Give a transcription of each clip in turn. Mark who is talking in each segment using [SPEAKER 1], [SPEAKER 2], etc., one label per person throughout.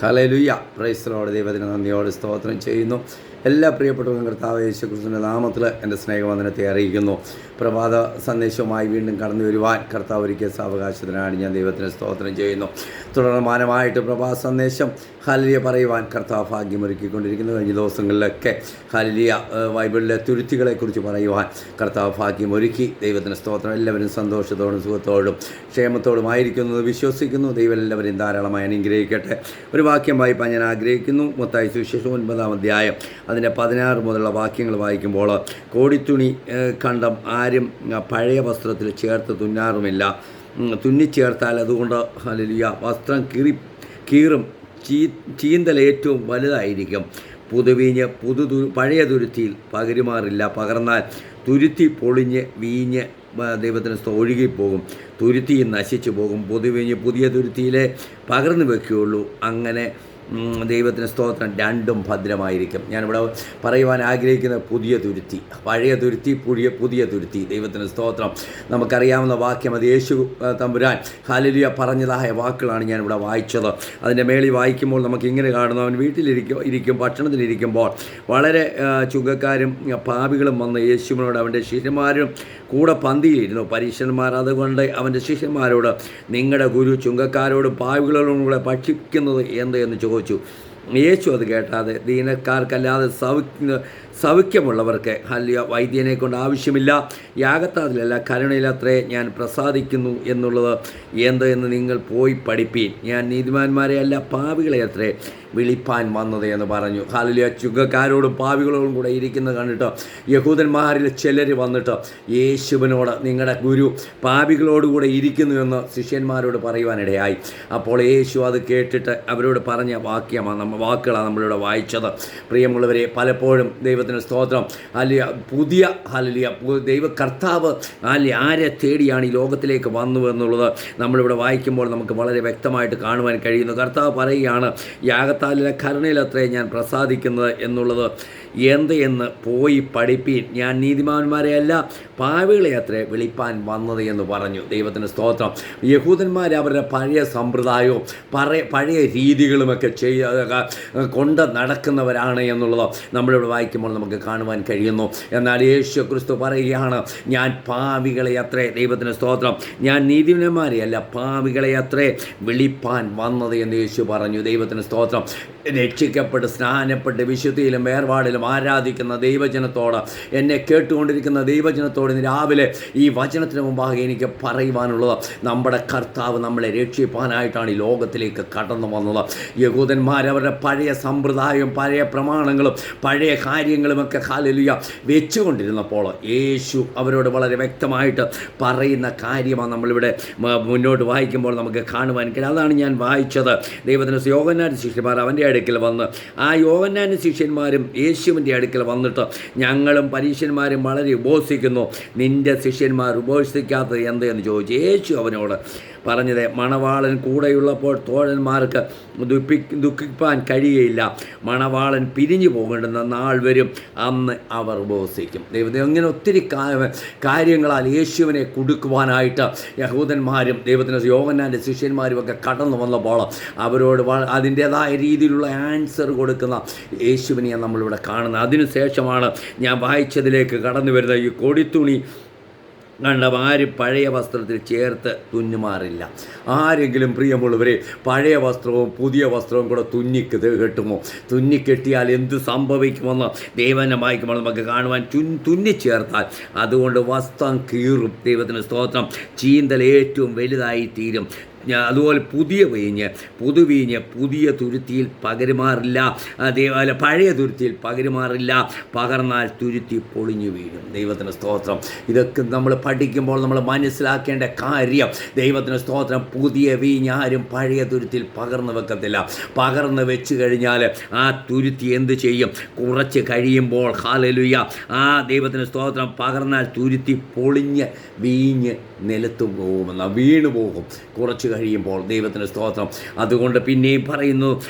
[SPEAKER 1] ഹലലുയ്യ praise the Lord ദൈവത്തിന് നന്ദിയോട് സ്തോത്രം ചെയ്യുന്നു. എല്ലാ പ്രിയപ്പെട്ടവരും കർത്താവ് യേശുക്രിസ്തുവിന്റെ നാമത്തിൽ എന്റെ സ്നേഹവന്ദനത്തെ അറിയിക്കുന്നു. പ്രഭാത സന്ദേശവുമായി വീണ്ടും കടന്നു വരുവാൻ കർത്താവ് ഒരുക്കിയ സാവകാശത്തിനാണ് ഞാൻ ദൈവത്തിന് സ്തോത്രം ചെയ്യുന്നു. തുടർമാനമായിട്ട് പ്രഭാത സന്ദേശം ഹലിയ പറയുവാൻ കർത്താവ് ഭാഗ്യമൊരുക്കിക്കൊണ്ടിരിക്കുന്നു. കഴിഞ്ഞ ദിവസങ്ങളിലൊക്കെ ഹലിയ ബൈബിളിലെ തുരുത്തികളെക്കുറിച്ച് പറയുവാൻ കർത്താവ് ഭാഗ്യമൊരുക്കി. ദൈവത്തിന് സ്തോത്രം. എല്ലാവരും സന്തോഷത്തോടും സുഖത്തോടും ക്ഷേമത്തോടും ആയിരിക്കുന്നത് വിശ്വസിക്കുന്നു. ദൈവം എല്ലാവരെയും ധാരാളമായി അനുഗ്രഹിക്കട്ടെ. ഒരു വാക്യം വായിപ്പാൻ ഞാൻ ആഗ്രഹിക്കുന്നു. മൊത്തായി സുവിശേഷം ഒൻപതാം അധ്യായം അതിന്റെ പതിനാറ് മുതലുള്ള വാക്യങ്ങൾ വായിക്കുമ്പോൾ കോടിത്തുണി കണ്ടം ആരും പഴയ വസ്ത്രത്തിൽ ചേർത്ത് തുന്നാറുമില്ല. തുന്നിച്ചേർത്താൽ അതുകൊണ്ട് ഹല്ലേലൂയ വസ്ത്രം കീറി കീറും ചീ ചീന്തൽ ഏറ്റവും വലുതായിരിക്കും. പുതുവീഞ്ഞ് പുതു പഴയ തുരുത്തിയിൽ പകരുമാറില്ല. പകർന്നാൽ തുരുത്തി പൊളിഞ്ഞ് വീഞ്ഞ് ദൈവത്തിന് ഒഴുകിപ്പോകും. തുരുത്തി നശിച്ചു പോകും. പുതുവീഞ്ഞ് പുതിയ തുരുത്തിയിലെ പകർന്നു വെക്കുകയുള്ളൂ. അങ്ങനെ ദൈവത്തിന് സ്തോത്രം. രണ്ടും ഭദ്രമായിരിക്കും. ഞാനിവിടെ പറയുവാൻ ആഗ്രഹിക്കുന്ന പുതിയ തുരുത്തി പഴയ തുരുത്തി പുതിയ പുതിയ തുരുത്തി. ദൈവത്തിന് സ്തോത്രം. നമുക്കറിയാവുന്ന വാക്യം അത് യേശു തമ്പുരാൻ ഹാലലിയ പറഞ്ഞതായ വാക്കുകളാണ് ഞാനിവിടെ വായിച്ചത്. അതിന്റെ മേളിൽ വായിക്കുമ്പോൾ നമുക്ക് ഇങ്ങനെ കാണുന്നു അവൻ വീട്ടിലിരിക്കും ഇരിക്കും ഭക്ഷണത്തിലിരിക്കുമ്പോൾ വളരെ ചുങ്കക്കാരും പാപികളും വന്ന് യേശുവിനോട് അവന്റെ ശിഷ്യന്മാരും കൂടെ പന്തിയിലിരുന്നു. പരീക്ഷന്മാർ അതുകൊണ്ട് അവന്റെ ശിഷ്യന്മാരോട് നിങ്ങളുടെ ഗുരു ചുങ്കക്കാരോടും പാവികളോടും കൂടെ ഭക്ഷിക്കുന്നത് എന്ത്? എന്ന് ചോദിച്ചു. 我就 യേശു അത് കേട്ടാതെ ദീനക്കാർക്കല്ലാതെ സൗഖ്യ സൗഖ്യമുള്ളവർക്ക് അല്ലയോ വൈദ്യനെ കൊണ്ട് ആവശ്യമില്ല. യാഗത്താതിലല്ല കരുണയിലത്രേ ഞാൻ പ്രസാദിക്കുന്നു എന്നുള്ളത്. എന്ത് എന്ന് നിങ്ങൾ പോയി പഠിപ്പീൻ. ഞാൻ നീതിമാന്മാരെ അല്ല പാവികളെ അത്രേ വിളിപ്പാൻ വന്നത് എന്ന് പറഞ്ഞു. ഹാലിയ ചുങ്കക്കാരോടും പാവികളോടും കൂടെ ഇരിക്കുന്നത് കണ്ടിട്ട് യഹൂദന്മാരിൽ ചിലർ വന്നിട്ട് യേശുവിനോട് നിങ്ങളുടെ ഗുരു പാപികളോടുകൂടെ ഇരിക്കുന്നു എന്ന് ശിഷ്യന്മാരോട് പറയുവാനിടയായി. അപ്പോൾ യേശു അത് കേട്ടിട്ട് അവരോട് പറഞ്ഞ വാക്യമാണ് നമ്മൾ വാക്കുകളാണ് നമ്മളിവിടെ വായിച്ചത്. പ്രിയമുള്ളവരെ പലപ്പോഴും ദൈവത്തിന് സ്തോത്രം. അല്ലെ പുതിയ ഹലിയ ദൈവ കർത്താവ് അല്ലെ ആരെ തേടിയാണ് ഈ ലോകത്തിലേക്ക് വന്നു എന്നുള്ളത് നമ്മളിവിടെ വായിക്കുമ്പോൾ നമുക്ക് വളരെ വ്യക്തമായിട്ട് കാണുവാൻ കഴിയുന്നു. കർത്താവ് പറയുകയാണ് യാഗത്താലിലെ കരുണയിലത്രേ ഞാൻ പ്രസാദിക്കുന്നത് എന്നുള്ളത് എന്ത് എന്ന് പോയി പഠിപ്പീൻ. ഞാൻ നീതിമാന്മാരെയല്ല പാവികളെ അത്രേ വിളിപ്പാൻ വന്നത് എന്ന് പറഞ്ഞു. ദൈവത്തിന്റെ സ്തോത്രം. യഹൂദന്മാർ അവരുടെ പഴയ സമ്പ്രദായവും പറയ പഴയ രീതികളുമൊക്കെ ചെയ്യ കൊണ്ട് നടക്കുന്നവരാണ് എന്നുള്ളത് നമ്മളിവിടെ വായിക്കുമ്പോൾ നമുക്ക് കാണുവാൻ കഴിയുന്നു. എന്നാൽ യേശു ക്രിസ്തു പറയുകയാണ് ഞാൻ പാവികളെ അത്രേ ദൈവത്തിന്റെ സ്തോത്രം. ഞാൻ നീതിമാന്മാരെയല്ല പാവികളെ അത്രേ വിളിപ്പാൻ വന്നത് എന്ന് യേശു പറഞ്ഞു. ദൈവത്തിന് സ്തോത്രം. രക്ഷിക്കപ്പെട്ട് സ്നാനപ്പെട്ട് വിശുദ്ധിയിലും വേർപാടിലും ആരാധിക്കുന്ന ദൈവജനത്തോട് എന്നെ കേട്ടുകൊണ്ടിരിക്കുന്ന ദൈവജനത്തോട് ഇന്ന് രാവിലെ ഈ വചനത്തിന് മുമ്പാകെ എനിക്ക് പറയുവാനുള്ളത്. നമ്മുടെ കർത്താവ് നമ്മളെ രക്ഷിപ്പാനായിട്ടാണ് ഈ ലോകത്തിലേക്ക് കടന്നു വന്നത്. യഹൂദന്മാർ അവരുടെ പഴയ സമ്പ്രദായവും പഴയ പ്രമാണങ്ങളും പഴയ കാര്യങ്ങളുമൊക്കെ കാലലിയ വെച്ചുകൊണ്ടിരുന്നപ്പോൾ യേശു അവരോട് വളരെ വ്യക്തമായിട്ട് പറയുന്ന കാര്യമാണ് നമ്മളിവിടെ മുന്നോട്ട് വായിക്കുമ്പോൾ നമുക്ക് കാണുവാൻ കഴിയും. അതാണ് ഞാൻ വായിച്ചത്. ദൈവത്തിന് യോഗന്നാൻ ശിഷ്യമാർ അവന്റെ അടുക്കൽ വന്ന്. ആ യോഗന്നാൻ ശിഷ്യന്മാരും യേശുവിന്റെ അടുക്കൽ വന്നിട്ട് ഞങ്ങളും പരീക്ഷന്മാരും വളരെ ഉപവസിക്കുന്നു നിന്റെ ശിഷ്യന്മാർ ഉപവസിക്കാത്തത് എന്തെന്ന് ചോദിച്ചു. യേശു അവനോട് പറഞ്ഞത് മണവാളൻ കൂടെയുള്ളപ്പോൾ തോഴന്മാർക്ക് ദുഃഖി ദുഃഖിപ്പാൻ കഴിയുകയില്ല മണവാളൻ പിരിഞ്ഞു പോകേണ്ടുന്ന നാൾ വരും. അന്ന് അവർ ഉപസിക്കും. ദൈവത്തെ അങ്ങനെ ഒത്തിരി കാര്യങ്ങളാൽ യേശുവിനെ കൊടുക്കുവാനായിട്ട് യഹൂദന്മാരും ദൈവത്തിന്റെ യോഗനാന്റെ ശിഷ്യന്മാരും ഒക്കെ കടന്നു വന്നപ്പോൾ അവരോട് അതിന്റേതായ രീതിയിലുള്ള ആൻസർ കൊടുക്കുന്ന യേശുവിനെയാണ് നമ്മളിവിടെ കാണുന്നത്. അതിനുശേഷമാണ് ഞാൻ വായിച്ചതിലേക്ക് കടന്നു വരുന്ന ഈ കൊടിത്തുണി കണ്ട ആരും പഴയ വസ്ത്രത്തിൽ ചേർത്ത് തുന്നുമാറില്ല. ആരെങ്കിലും പ്രിയമുള്ളവരെ പഴയ വസ്ത്രവും പുതിയ വസ്ത്രവും കൂടെ തുന്നിക്ക് കെട്ടുമോ? തുന്നിക്കെട്ടിയാൽ എന്ത് സംഭവിക്കുമെന്ന് ദൈവനെ വായിക്കുമ്പോൾ നമുക്ക് കാണുവാൻ തുൻ തുന്നിച്ചേർത്താൽ അതുകൊണ്ട് വസ്ത്രം കീറും. ദൈവത്തിന് സ്തോത്രം. ചീന്തൽ ഏറ്റവും വലുതായി തീരും അതുപോലെ പുതിയ വീഞ്ഞ് പുതുവീഞ്ഞ് പുതിയ തുരുത്തിയിൽ പകരുമാറില്ല. അതേപോലെ പഴയ തുരുത്തിയിൽ പകരുമാറില്ല. പകർന്നാൽ തുരുത്തി പൊളിഞ്ഞു വീഴും. ദൈവത്തിന് സ്തോത്രം. ഇതൊക്കെ നമ്മൾ പഠിക്കുമ്പോൾ നമ്മൾ മനസ്സിലാക്കേണ്ട കാര്യം. ദൈവത്തിന് സ്തോത്രം. പുതിയ വീഞ്ഞ് ആരും പഴയ തുരുത്തിയിൽ പകർന്നു വെക്കത്തില്ല. പകർന്ന് വെച്ച് കഴിഞ്ഞാൽ ആ തുരുത്തി എന്ത് ചെയ്യും? കുറച്ച് കഴിയുമ്പോൾ ഹാലലുയ്യ ആ ദൈവത്തിന് സ്തോത്രം. പകർന്നാൽ തുരുത്തി പൊളിഞ്ഞ് വീഞ്ഞ് നിലത്തു പോകുമെന്ന വീണു പോകും കുറച്ച് കഴിയുമ്പോൾ ദൈവത്തിന് സ്തോത്രം. അതുകൊണ്ട് പിന്നെയും പറയുന്നു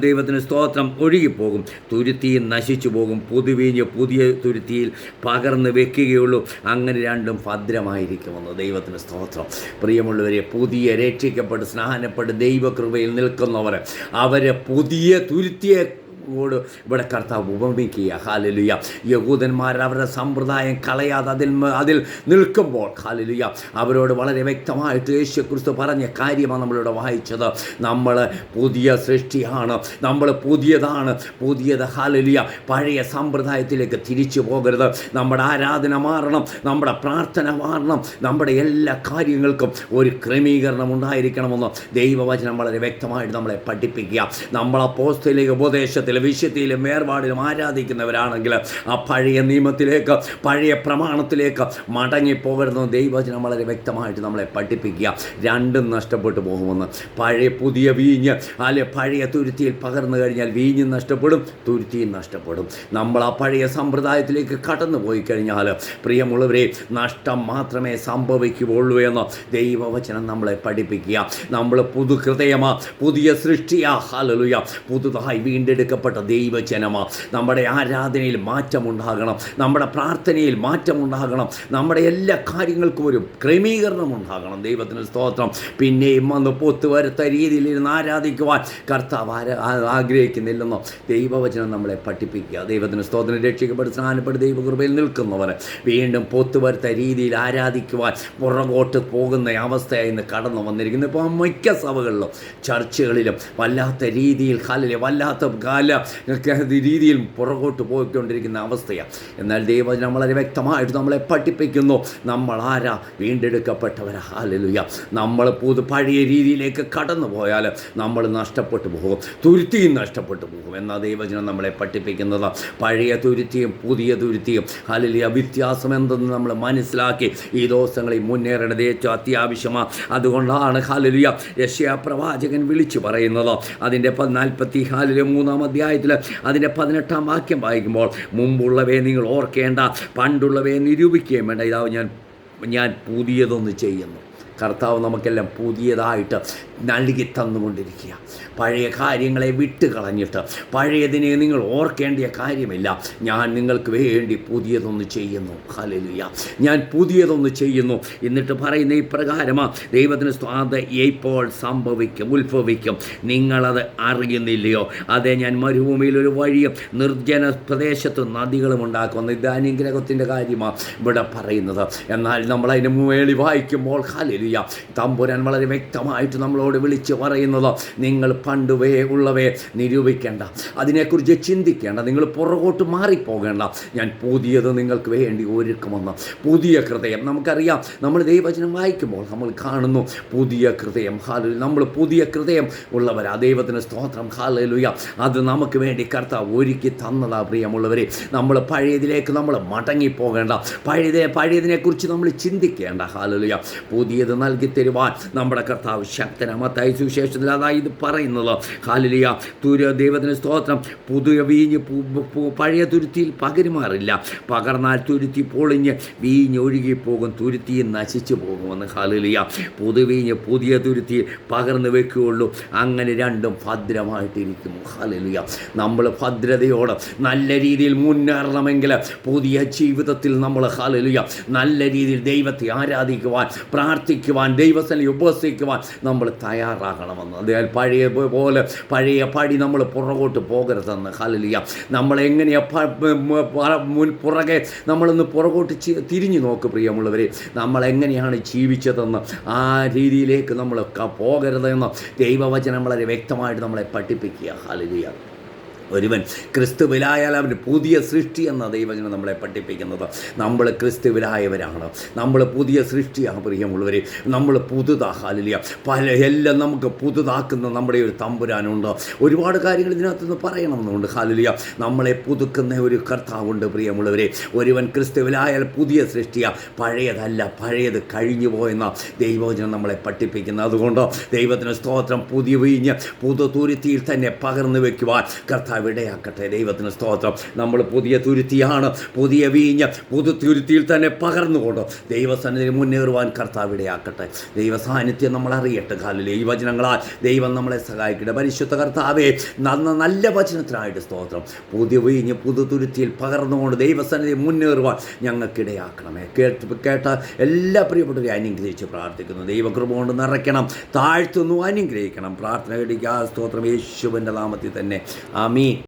[SPEAKER 1] ദൈവത്തിന് സ്തോത്രം. ഒഴുകിപ്പോകും. തുരുത്തി നശിച്ചു പോകും. പുതുവീഞ്ഞ് പുതിയ തുരുത്തിയിൽ പകർന്ന് വെക്കുകയുള്ളൂ. അങ്ങനെ രണ്ടും ഭദ്രമായിരിക്കുമെന്ന് ദൈവത്തിന് സ്തോത്രം. പ്രിയമുള്ളവരെ പുതിയ രക്ഷിക്കപ്പെട്ട് സ്നാനപ്പെട്ട് ദൈവകൃപയിൽ നിൽക്കുന്നവർ അവരെ പുതിയ തുരുത്തിയെ ോട് ഇവിടെ കർത്താവ് ഉപമിക്കുക. ഹാലലുയ യഹൂദന്മാർ അവരുടെ സമ്പ്രദായം കളയാതെ അതിൽ അതിൽ നിൽക്കുമ്പോൾ ഹാലലുയ അവരോട് വളരെ വ്യക്തമായിട്ട് യേശു ക്രിസ്തു പറഞ്ഞ കാര്യമാണ് നമ്മളിവിടെ വായിച്ചത്. നമ്മൾ പുതിയ സൃഷ്ടിയാണ്. നമ്മൾ പുതിയതാണ്. പുതിയത് ഹാലലുയ പഴയ സമ്പ്രദായത്തിലേക്ക് തിരിച്ചു പോകരുത്. നമ്മുടെ ആരാധന മാറണം. നമ്മുടെ പ്രാർത്ഥന മാറണം. നമ്മുടെ എല്ലാ കാര്യങ്ങൾക്കും ഒരു ക്രമീകരണം ഉണ്ടായിരിക്കണമെന്ന് ദൈവവചനം വളരെ വ്യക്തമായിട്ട് നമ്മളെ പഠിപ്പിക്കുക. നമ്മളെ പോസ്റ്റിലേക്ക് അപ്പോസ്തലിക ഉപദേശത്തിലും വിശുദ്ധിയിലും വേർപാടിലും ആരാധിക്കുന്നവരാണെങ്കിൽ ആ പഴയ നിയമത്തിലേക്ക് പഴയ പ്രമാണത്തിലേക്ക് മടങ്ങിപ്പോകരുന്ന ദൈവചനം വളരെ വ്യക്തമായിട്ട് നമ്മളെ പഠിപ്പിക്കുക. രണ്ടും നഷ്ടപ്പെട്ടു പോകുമെന്ന്. പഴയ പുതിയ വീഞ്ഞ് അല്ലെ പഴയ തുരുത്തിയിൽ പകർന്നു കഴിഞ്ഞാൽ വീഞ്ഞ് നഷ്ടപ്പെടും തുരുത്തിയും നഷ്ടപ്പെടും. നമ്മൾ ആ പഴയ സമ്പ്രദായത്തിലേക്ക് കടന്നു പോയി കഴിഞ്ഞാൽ പ്രിയമുള്ളവരെ നഷ്ടം മാത്രമേ സംഭവിക്കുകയുള്ളൂ എന്ന് ദൈവവചനം നമ്മളെ പഠിപ്പിക്കുക. നമ്മൾ പുതു ഹൃദയമാ പുതിയ സൃഷ്ടിയാ ഹലലുയ പുതുതായി വീണ്ടെടുക്കപ്പെട്ട ദൈവജനമ. നമ്മുടെ ആരാധനയിൽ മാറ്റമുണ്ടാകണം. നമ്മുടെ പ്രാർത്ഥനയിൽ മാറ്റമുണ്ടാകണം. നമ്മുടെ എല്ലാ കാര്യങ്ങൾക്കും ഒരു ക്രമീകരണം ഉണ്ടാകണം. ദൈവത്തിന് സ്തോത്രം. പിന്നെയും വന്ന് പൊത്തുവരുത്ത രീതിയിൽ ഇരുന്ന് ആരാധിക്കുവാൻ കർത്താവ് ആഗ്രഹിക്കുന്നില്ലെന്നോ. ദൈവവചനം നമ്മളെ പഠിപ്പിക്കുക. ദൈവത്തിന് സ്തോത്രം. രക്ഷിക്കപ്പെട്ട് സ്നാനപ്പെട്ട് ദൈവകൃപയിൽ നിൽക്കുന്നവർ വീണ്ടും പൊത്തുവരുത്ത രീതിയിൽ ആരാധിക്കുവാൻ പുറകോട്ട് പോകുന്ന അവസ്ഥയായി ഇന്ന് കടന്നു വന്നിരിക്കുന്നു. ഇപ്പോൾ മിക്ക സഭകളിലും ചർച്ചകളിലും വല്ലാത്ത രീതിയിൽ കാലിലെ വല്ലാത്ത കാല രീതിയിൽ പുറകോട്ട് പോയിക്കൊണ്ടിരിക്കുന്ന അവസ്ഥയാണ് എന്നാൽ ദൈവജനം വളരെ വ്യക്തമായിട്ട് നമ്മളെ പഠിപ്പിക്കുന്നു. നമ്മൾ ആരാ? വീണ്ടെടുക്കപ്പെട്ടവരാ. ഹാലലുയ നമ്മൾ പുതു പഴയ രീതിയിലേക്ക് കടന്നു പോയാൽ നമ്മൾ നഷ്ടപ്പെട്ടു പോകും. തുരുത്തിയും നഷ്ടപ്പെട്ടു പോകും. എന്നാ ദൈവജനം നമ്മളെ പഠിപ്പിക്കുന്നത്? പഴയ തുരുത്തിയും പുതിയ തുരുത്തിയും. ഹാലലിയ വ്യത്യാസം എന്തെന്ന് നമ്മൾ മനസ്സിലാക്കി ഈ ദിവസങ്ങളിൽ മുന്നേറേണ്ടത് ഏറ്റവും അത്യാവശ്യമാണ് അതുകൊണ്ടാണ് ഹാലലിയ യശ്യാ പ്രവാചകൻ വിളിച്ചു പറയുന്നത്. അതിന്റെ നാൽപ്പത്തി ഹാലിലെ മൂന്നാം അധ്യായത്തിൽ അതിന്റെ പതിനെട്ടാം വാക്യം വായിക്കുമ്പോൾ മുമ്പുള്ളവയെ നിങ്ങൾ ഓർക്കേണ്ട പണ്ടുള്ളവയെ നിരൂപിക്കുകയും വേണ്ട. ഇതാവും ഞാൻ ഞാൻ പുതിയതൊന്ന് ചെയ്യുന്നു. കർത്താവ് നമുക്കെല്ലാം പുതിയതായിട്ട് നൽകി തന്നുകൊണ്ടിരിക്കുക പഴയ കാര്യങ്ങളെ വിട്ട് കളഞ്ഞിട്ട് പഴയതിനെ നിങ്ങൾ ഓർക്കേണ്ട കാര്യമില്ല. ഞാൻ നിങ്ങൾക്ക് വേണ്ടി പുതിയതൊന്ന് ചെയ്യുന്നു. ഹല്ലേലൂയ. ഞാൻ പുതിയതൊന്ന് ചെയ്യുന്നു. എന്നിട്ട് പറയുന്ന ഇപ്രകാരമാണ് ദൈവത്തിന് സ്വാത ഇപ്പോൾ സംഭവിക്കും ഉത്ഭവിക്കും. നിങ്ങളത് അറിയുന്നില്ലയോ? അതെ ഞാൻ മരുഭൂമിയിൽ ഒരു വഴിയും നിർജന പ്രദേശത്ത് നദികളും ഉണ്ടാക്കുന്നു. ഇത് അനുഗ്രഹത്തിന്റെ കാര്യമാണ് ഇവിടെ പറയുന്നത്. എന്നാൽ നമ്മൾ അതിന് വായിക്കുമ്പോൾ ഹലലുയ തമ്പുരാൻ വളരെ വ്യക്തമായിട്ട് നമ്മളോട് വിളിച്ച് പറയുന്നത് നിങ്ങൾ പണ്ടുവേ ഉള്ളവയെ നിരൂപിക്കേണ്ട. അതിനെക്കുറിച്ച് ചിന്തിക്കേണ്ട. നിങ്ങൾ പുറകോട്ട് മാറിപ്പോകേണ്ട. ഞാൻ പുതിയത് നിങ്ങൾക്ക് വേണ്ടി ഒരുക്കുമെന്ന്. പുതിയ ഹൃദയം. നമുക്കറിയാം നമ്മൾ ദൈവചനം വായിക്കുമ്പോൾ നമ്മൾ കാണുന്നു പുതിയ ഹൃദയം. ഹാലു നമ്മൾ പുതിയ ഹൃദയം ഉള്ളവരാ. ദൈവത്തിന് സ്തോത്രം. ഹാലലുയ. അത് നമുക്ക് വേണ്ടി കർത്താവ് ഒരുക്കി തന്നതാ പ്രിയമുള്ളവരെ. നമ്മൾ പഴയതിലേക്ക് നമ്മൾ മടങ്ങിപ്പോകേണ്ട. പഴയതിനെ പഴയതിനെക്കുറിച്ച് നമ്മൾ ചിന്തിക്കേണ്ട. ഹാലലുയ. പുതിയത് നൽകി തരുവാൻ നമ്മുടെ കർത്താവ് ശക്തനമത്തായി സുവിശേഷത്തിൽ അതായത് ഇത് പറയുന്നത്. ഹാലിയ തുര ദൈവത്തിന് സ്തോത്രം. പുതിയ വീഞ്ഞ് പഴയ തുരുത്തിയിൽ പകരുമാറില്ല. പകർന്നാൽ തുരുത്തി പൊളിഞ്ഞ് വീഞ്ഞ് ഒഴുകിപ്പോകും. തുരുത്തി നശിച്ചു പോകുമെന്ന് ഹാലിയ പുതുവീഞ്ഞ് പുതിയ തുരുത്തി പകർന്നു വെക്കുകയുള്ളൂ. അങ്ങനെ രണ്ടും ഭദ്രമായിട്ടിരിക്കും ഹാലിയ നമ്മൾ ഭദ്രതയോട് നല്ല രീതിയിൽ മുന്നേറണമെങ്കിൽ പുതിയ ജീവിതത്തിൽ നമ്മൾ ഹാലിയ നല്ല രീതിയിൽ ദൈവത്തെ ആരാധിക്കുവാൻ പ്രാർത്ഥിക്കുവാൻ ദൈവസ്ഥനെ ഉപസിക്കുവാൻ നമ്മൾ തയ്യാറാകണമെന്ന്. അതിനാൽ പഴയ പോലെ പഴയ പടി നമ്മൾ പുറകോട്ട് പോകരുതെന്ന്. ഹലലിയ നമ്മളെങ്ങനെയാ മുൻ പുറകെ നമ്മളൊന്ന് പുറകോട്ട് തിരിഞ്ഞു നോക്ക് പ്രിയമുള്ളവരെ. നമ്മളെങ്ങനെയാണ് ജീവിച്ചതെന്ന് ആ രീതിയിലേക്ക് നമ്മൾ പോകരുതെന്ന് ദൈവവചനം വളരെ വ്യക്തമായിട്ട് നമ്മളെ പഠിപ്പിക്കുക. ഹാലലിയ ഒരുവൻ. ക്രിസ്തുവിലായാൽ അവൻ പുതിയ സൃഷ്ടി എന്ന ദൈവജനം നമ്മളെ പഠിപ്പിക്കുന്നത്. നമ്മൾ ക്രിസ്തുവിലായവരാണ്. നമ്മൾ പുതിയ സൃഷ്ടിയാണ് പ്രിയമുള്ളവർ നമ്മൾ പുതുതാഹാലില്ല പല എല്ലാം നമുക്ക് പുതുതാക്കുന്ന നമ്മുടെ ഒരു തമ്പുരാനുണ്ട്. ഒരുപാട് കാര്യങ്ങൾ ഇതിനകത്ത് നിന്ന് പറയണമെന്നുണ്ട്. ഹാലിലിയ നമ്മളെ പുതുക്കുന്ന ഒരു കർത്താവുണ്ട് പ്രിയമുള്ളവരെ. ഒരുവൻ ക്രിസ്തുവിലായാൽ പുതിയ സൃഷ്ടിയാണ് പഴയതല്ല പഴയത് കഴിഞ്ഞു പോയെന്ന ദൈവവചനം നമ്മളെ പഠിപ്പിക്കുന്നത്. അതുകൊണ്ട് ദൈവത്തിന് സ്തോത്രം. പുതിയ വീഞ്ഞ് പുതു തുരുത്തിയിൽ തന്നെ പകർന്നു വയ്ക്കുവാൻ കർത്താവ് ഇടയാക്കട്ടെ ദൈവത്തിന് സ്തോത്രം. നമ്മൾ പുതിയ തുരുത്തിയാണ് പുതിയ വീഞ്ഞ് പുതു തുരുത്തിയിൽ തന്നെ പകർന്നുകൊണ്ട് ദൈവസന്നിധി മുന്നേറുവാൻ കർത്താവ് ഇടയാക്കട്ടെ ദൈവ സാന്നിധ്യം നമ്മൾ അറിയട്ടെ. കാലിലെ ഈ വചനങ്ങളാൽ ദൈവം നമ്മളെ സഹായിക്കട്ടെ. പരിശുദ്ധ കർത്താവേ നന്ന നല്ല വചനത്തിനായിട്ട് സ്തോത്രം. പുതിയ വീഞ്ഞ് പുതു തുരുത്തിയിൽ പകർന്നുകൊണ്ട് ദൈവസന്നിധി മുന്നേറുവാൻ ഞങ്ങൾക്കിടയാക്കണമേ. കേട്ട് കേട്ട എല്ലാ പ്രിയപ്പെട്ടവരെയും അനുഗ്രഹിച്ച് പ്രാർത്ഥിക്കുന്നു. ദൈവകൃപ കൊണ്ട് നിറയ്ക്കണം താഴ്ത്തുന്നു അനുഗ്രഹിക്കണം. പ്രാർത്ഥന കേട്ടിക്കുക സ്തോത്രം. യേശുവിന്റെ നാമത്തിൽ തന്നെ. ആമീൻ.